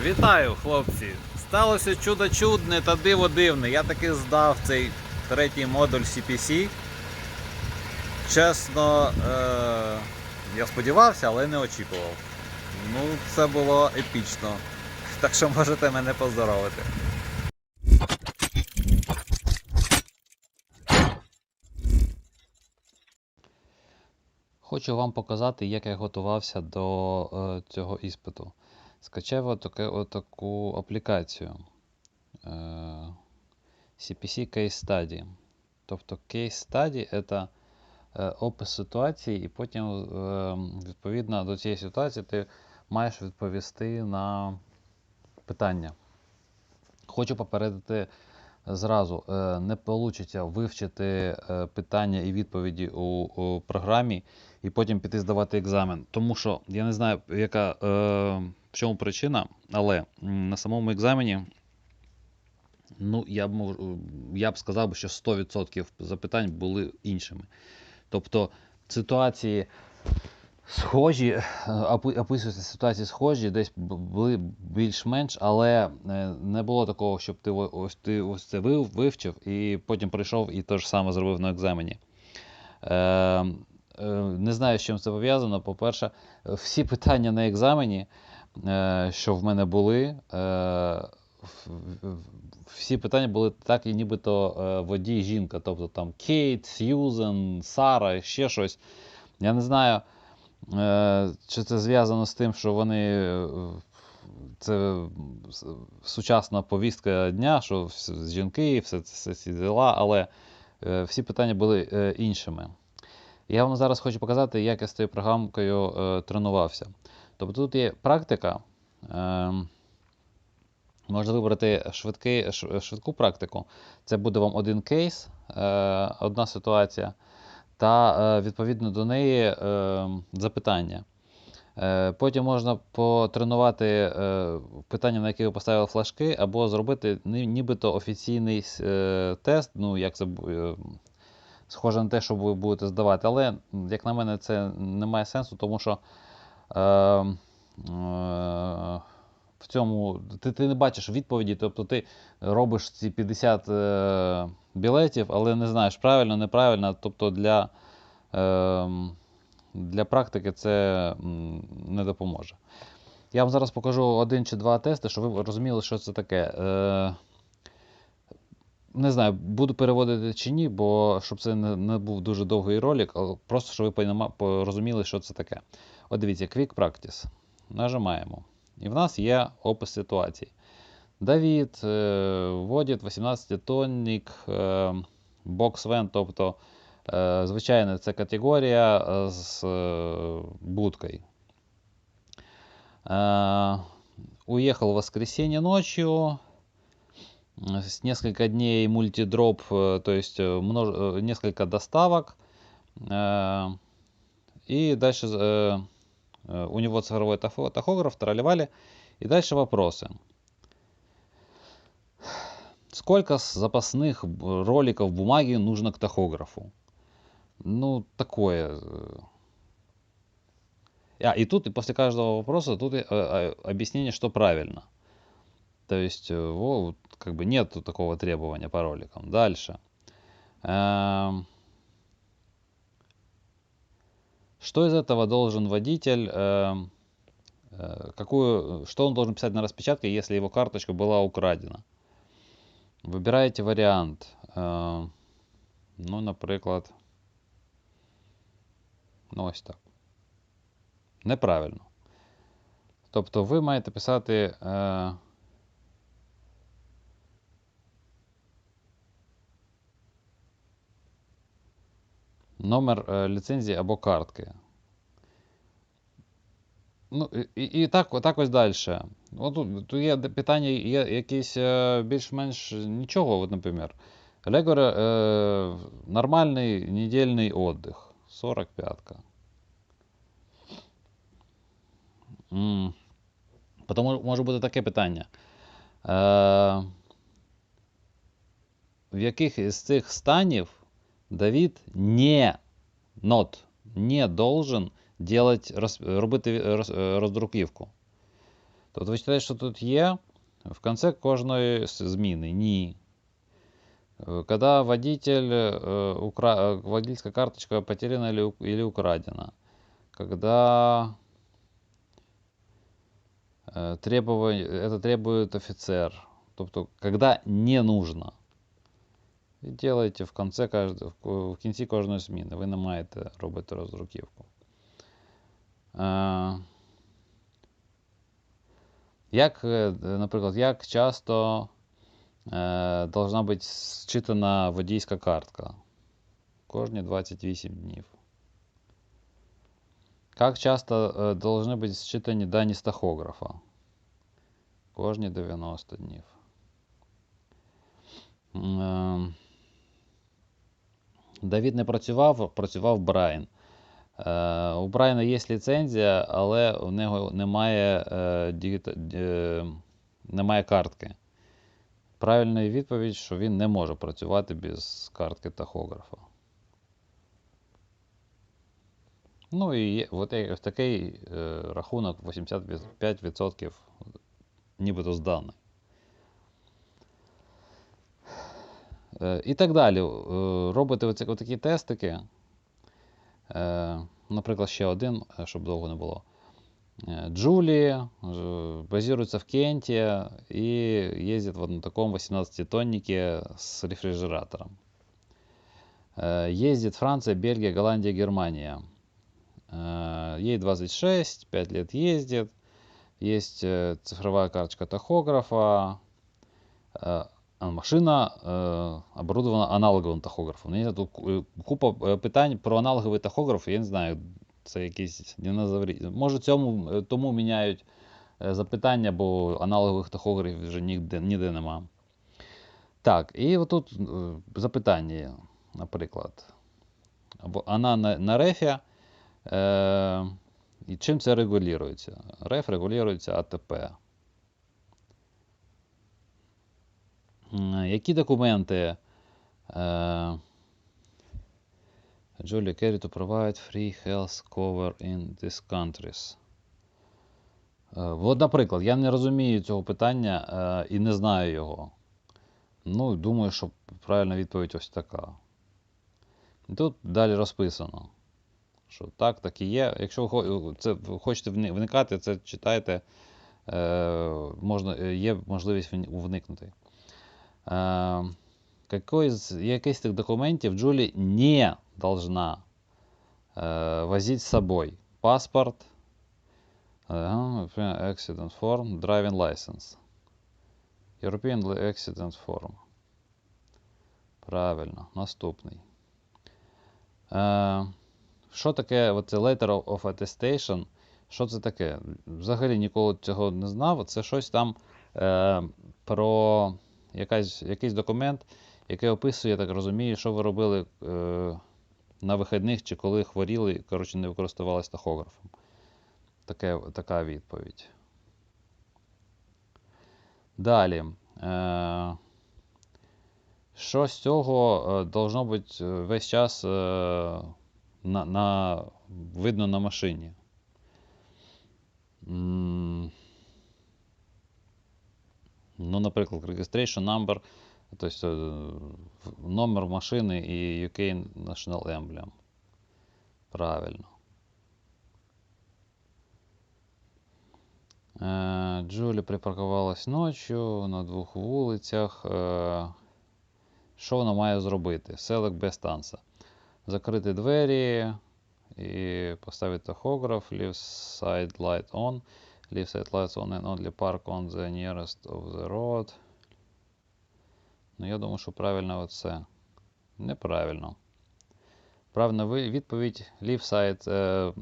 Вітаю, хлопці! Сталося чудо чудне та диво дивне. Я таки здав цей третій модуль CPC. Чесно, е- я сподівався, але не очікував. Ну, це було епічно. Так що можете мене поздоровити. Хочу вам показати, як я готувався до е, цього іспиту. Скачав отаке, отаку аплікацію е, CPC Case Study. Тобто Case Study це е, опис ситуації, і потім, е, відповідно до цієї ситуації, ти маєш відповісти на питання. Хочу попередити зразу, е, не вийде вивчити е, питання і відповіді у, програмі і потім піти здавати екзамен. Тому що я не знаю, яка е, в чому причина, але на самому екзамені, ну, я б, я б сказав, що 100% запитань були іншими. Тобто ситуації схожі, е, описуються ситуації схожі, десь були більш-менш, але е, не було такого, щоб ти ось ти ось це вивчив і потім прийшов і те ж саме зробив на екзамені. Е, не знаю, з чим це пов'язано. По-перше, всі питання на екзамені, що в мене були, всі питання були так, і нібито водій жінка. Тобто там Кейт, Сьюзен, Сара, ще щось. Я не знаю, чи це зв'язано з тим, що вони. е, Це сучасна повістка дня, що жінки, все, все ці діла, але е, всі питання були е, іншими. Я вам зараз хочу показати, як я з цією програмкою е, тренувався. Тобто тут є практика. Е, можна вибрати швидкий, швидку практику. Це буде вам один кейс, е, одна ситуація, та е, відповідно до неї е, запитання. Е, Потім можна потренувати питання, на які ви поставили флажки, або зробити нібито офіційний тест, ну як це схоже на те, що ви будете здавати. Але, як на мене, це не має сенсу, тому що цьому ти, ти не бачиш відповіді, тобто ти робиш ці 50 е, білетів, але не знаєш правильно, неправильно. Тобто для, е, для практики це не допоможе. Я вам зараз покажу один чи два тести, щоб ви розуміли, що це таке. Е, не знаю, буду переводити чи ні, бо щоб це не, не був дуже довгий ролик, просто щоб ви порозуміли, що це таке. От дивіться, Quick Practice. Нажимаємо. І в нас є опис ситуації. Давід е, водить 18-тонник е, бокс-вен, тобто е, звичайно, це категорія е, з е, будкою. Э, уехал в воскресенье ночью. Э, С несколько дней мультидроп, э, то есть э, множ- э, несколько доставок. Э, И дальше э, э, у него цифровой тахо- тахограф, тролливали. И дальше вопросы. Сколько запасных роликов бумаги нужно к тахографу? Ну, такое. э. А, и тут и после каждого вопроса тут э, э, объяснение, что правильно. То есть, э, во, вот как бы нет такого требования по роликам. Дальше. Эм, Что из этого должен водитель, эм, э, какую, что он должен писать на распечатке, если его карточка была украдена? Вибираєте варіант. Е, ну, наприклад. Ну, ось так. Неправильно. Тобто ви маєте писати. Е, номер е, ліцензії або картки. Ну, і, і так, так ось далі. От тут, тут є питання, є якісь е, більш-менш нічого, от, наприклад. Лего е, нормальний недільний отдих. 45-ка. М. Тому може бути таке питання. Е, в яких із цих станів Давид не, not, не должен делать, роз, робити роз, е, роздруківку? Тобто ви читаєте, що тут є в конце кожної с- зміни? Ні. Э, Когда водитель, э, укра... э, водительская карточка потеряна или, у- или украдена. Когда э, требование, это требует офицер. Тобто, когда не нужно. І делаєте в конце в кінці кожної зміни. Ви не маєте робити роздруківку. Як, е, наприклад, як часто е, должна бути зчитана водійська картка? Кожні 28 днів. Как часто е, должны быть зчитані дані з тахографа? Кожні 90 днів. Давід не працював, працював Брайан. Е, у Брайана є ліцензія, але у нього немає, е, е, немає картки. Правильна відповідь, що він не може працювати без картки тахографа. Ну і є, от, такий рахунок 85% нібито зданий. і так далі. Е, робите оці, отакі тестики. Е, наприклад, ще один, е, щоб довго не було. Е, Джулі е, базируется в Кенте и ездит вот на таком 18-тоннике с рефрижератором. Э, Ездит Франция, Бельгия, Голландия, Германия. Э, Ей 26, 5 лет ездит. Есть э, цифровая карточка тахографа. Машина э, оборудована аналоговим тахографом. Мені тут е, купа е, питань про аналоговий тахограф. Я не знаю, це якісь динозаврі. Може, цьому е, тому міняють е, запитання, бо аналогових тахографів вже ніде, ніде нема. Так, і отут е, запитання, наприклад. Вона на, на рефі. Е, і чим це регулюється? Реф регулюється АТП. Які документи е, Julia Carey to provide free health cover in these countries? Е, От, наприклад, я не розумію цього питання е, і не знаю його. Ну, думаю, що правильна відповідь ось така. Тут далі розписано, що так, так і є. Якщо ви хочете вникати, це читайте, е, можна, е, є можливість вни- вникнути. Е, какой из, який з цих документів Джулі не должна е, возить з собою? Паспорт, European Accident Form, Driving License. European Accident Form. Правильно, наступний. Е, що таке оце Letter of Attestation? Що це таке? Взагалі ніколи цього не знав. Це щось там е, про якась, якийсь документ, який описує, я так розумію, що ви робили е, на вихідних чи коли хворіли, коротше, не використовувалися тахографом. Таке, така відповідь. Далі. Е, що з цього е, должно бути е, весь час е, на, на, видно на машині? М, Ну, наприклад, registration number, тобто е, номер машини і UK National Emblem. Правильно. Е, Джулі припаркувалась ночі на двох вулицях. Е, Що вона має зробити? Select best answer. Закрити двері і поставити тахограф, leave side light on, leave side lights on and only park on the nearest of the road. Ну, я думаю, що правильно оце. Неправильно. Правильна ви- відповідь leave side е,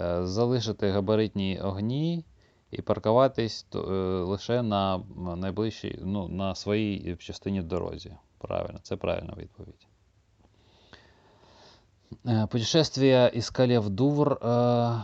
е, залишити габаритні огні і паркуватись е, лише на найближчій, ну, на своїй частині дорозі. Правильно, це правильна відповідь. Е, Путешествие из Кале в Дувр. е,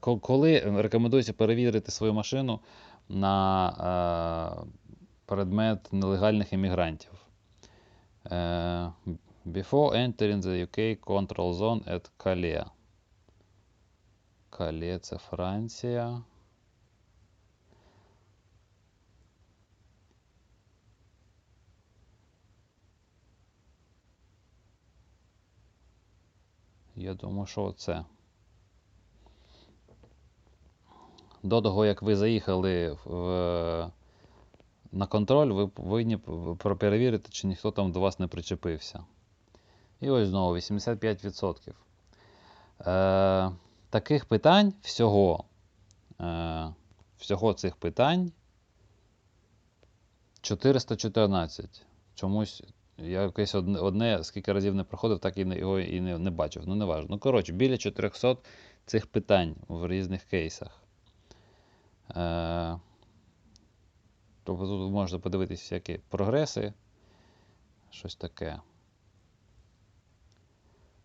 Коли рекомендується перевірити свою машину на е, предмет нелегальних іммігрантів? Е, Before entering the UK control zone at Calais. Кале це Франція. Я думаю, що це. До того, як ви заїхали в, на контроль, ви повинні перевірити, чи ніхто там до вас не причепився. І ось знову 85%. Е, таких питань всього, е, всього цих питань 414. Чомусь я якесь одне, одне скільки разів не проходив, так і не, його і не, не бачив. Ну, не важливо. Ну, коротше, біля 400 цих питань в різних кейсах. Тобто тут можете подивитися всякі прогреси, щось таке.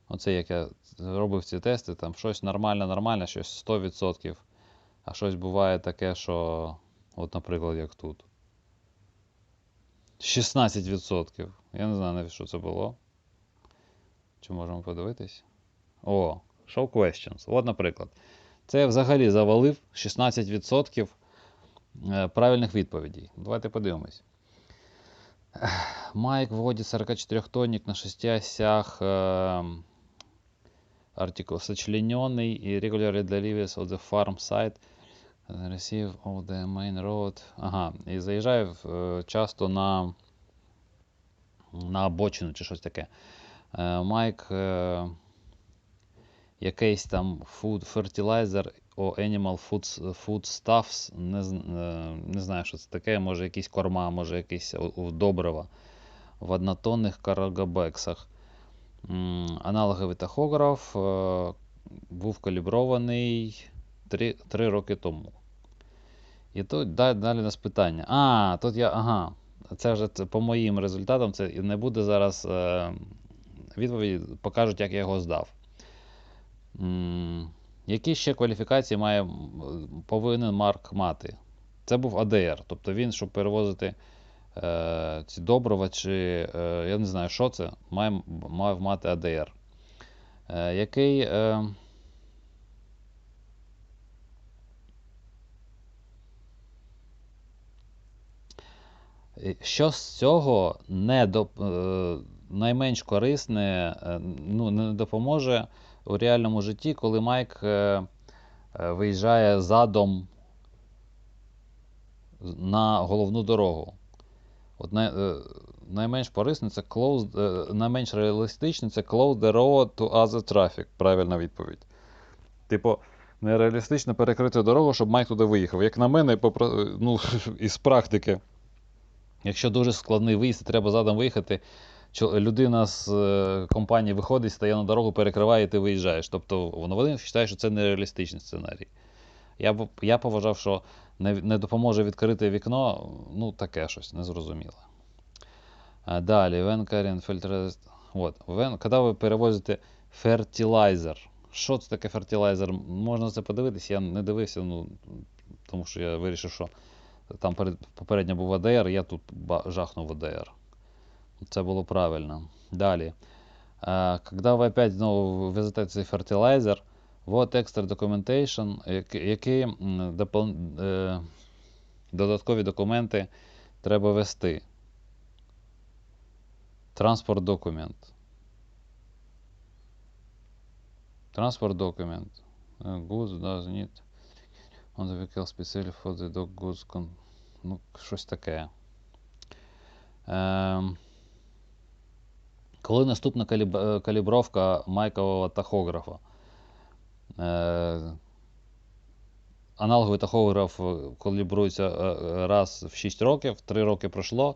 Оце як я робив ці тести, там щось нормально, нормально, щось 100%. А щось буває таке, що, от, наприклад, як тут. 16%. Я не знаю навіть, що це було. Чи можемо подивитись? О, show questions. От, наприклад. Це взагалі завалив 16% е, правильних відповідей. Давайте подивимось. Майк вводит 44-тонник на шести осях э, артикул сочлененный и regularly delivers of the farm site receive of the main road. Ага, і заїжджає е, часто на, на обочину чи щось таке. Е, Майк е, якийсь там food fertilizer о animal food, foodstuffs, не, е, не знаю, що це таке, може якісь корма, може якісь добрива в однотонних карагабексах. Аналоговий тахограф е, був калібрований 3, 3 роки тому. І тут далі у нас питання. А, тут я. Ага. Це вже по моїм результатам. Це не буде зараз е, відповідь, покажуть, як я його здав. Які ще кваліфікації має, повинен Марк мати? Це був АДР. Тобто він, щоб перевозити е, ці добрива, чи е, я не знаю, що це, має, мав мати АДР. Е, який. Е, Що з цього не до, е, найменш корисне, е, ну, не допоможе у реальному житті, коли Майк е, е, виїжджає задом на головну дорогу. От е, найменш корисне це close, найменш реалістичне це close the road to other traffic. Правильна відповідь. Типу, нереалістично перекрити дорогу, щоб Майк туди виїхав. Як на мене, попро- ну, із практики. Якщо дуже складний виїзд, і треба задом виїхати, людина з е, компанії виходить, стає на дорогу, перекриває, і ти виїжджаєш. Тобто вони вважають, що це нереалістичний сценарій. Я я поважав, що не, не допоможе відкрити вікно, ну таке щось незрозуміле. Далі, carrying filter... От, when, коли ви перевозите фертилайзер. Що це таке фертилайзер? Можна це подивитись, я не дивився, ну, тому що я вирішив, що там попередньо був АДР, я тут жахнув АДР. Це було правильно. Далі. Е, Когда ви опять знову везете цей фертилайзер, вот extra documentation, які, е, додаткові документи треба вести. Транспорт документ. Транспорт документ. Goods does need on the vehicle specially for the. Ну, щось таке. Ем, коли наступна е, калібровка майкового тахографа? Е, аналоговий тахограф е, калібрується раз в 6 років, 3 роки пройшло.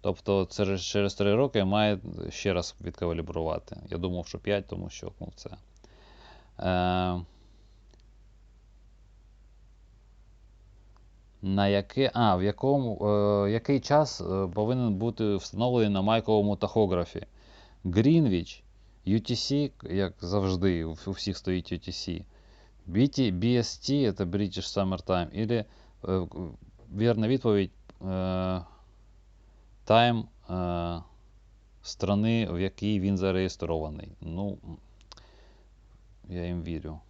Тобто через, через 3 роки має ще раз відкалібрувати. Я думав, що 5, тому що ну, це. Е, на яке, а, в якому, е, який час повинен бути встановлений на майковому тахографі? Greenwich, UTC, як завжди, у всіх стоїть UTC. BT, BST це British Summertime, или е, вірна відповідь е, е, страни, в якій він зареєстрований. Ну, я їм вірю.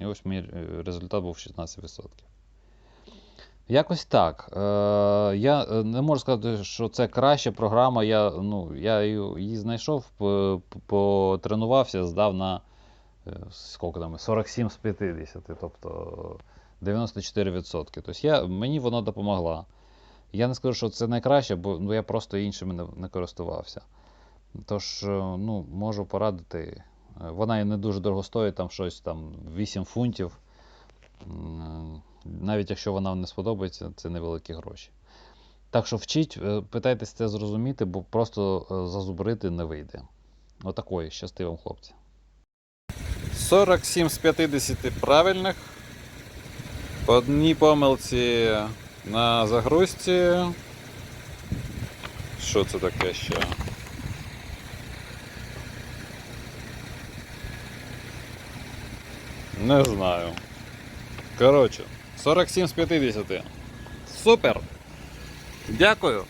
І ось мій результат був 16%. Якось так. Е, я е, не можу сказати, що це краща програма. Я, ну, я її, знайшов, потренувався, здав на е, скільки там, 47 з 50, тобто 94%. Тобто я, мені вона допомогла. Я не скажу, що це найкраще, бо ну, я просто іншими не, не користувався. Тож, е, ну, можу порадити. Вона і не дуже дорого стоїть, там щось там 8 фунтів. Навіть якщо вона вам не сподобається, це невеликі гроші. Так що вчіть, е, питайтесь це зрозуміти, бо просто е, зазубрити не вийде. Отакої, щасти вам, хлопці. 47 з 50 правильних. По одній помилці на загрузці. Що це таке ще? Не знаю. Коротше, 47 з 50. Супер! Дякую!